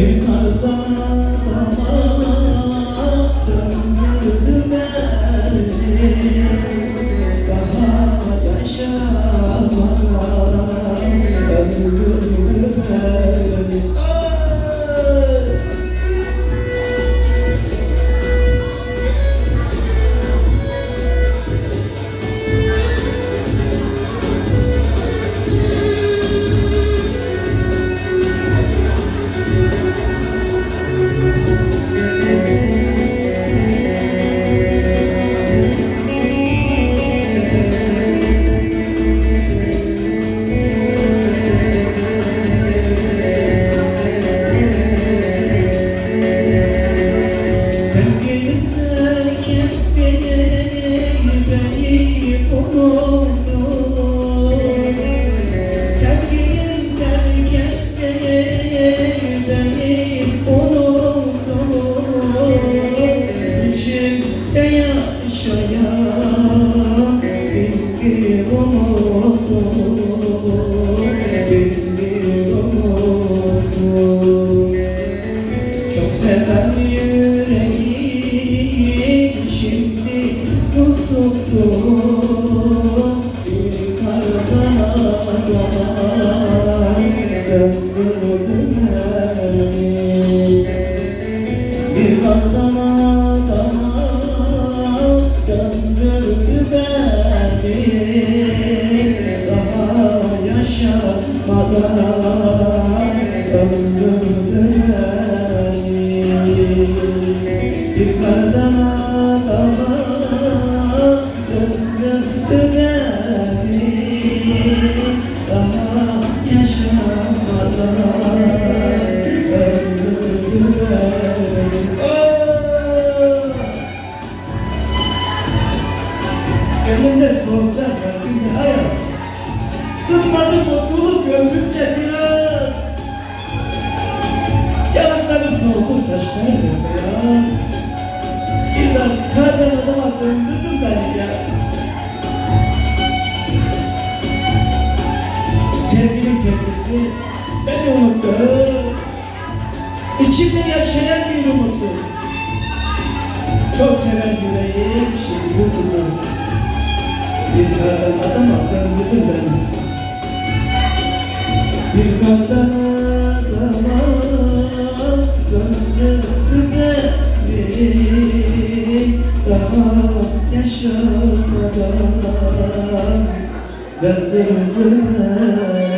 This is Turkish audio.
Bir kardan İçimde yaşayan bir unuttu Bir unuttu çok seven yaşamadan beni unuttu İçimde yaşayan bir umuttu Çok seven yüreğim şimdi yurtuldu Bir kardan adama döndürdün beni Bir kardan adama döndürdün beni Daha yaşamadan döndürdün beni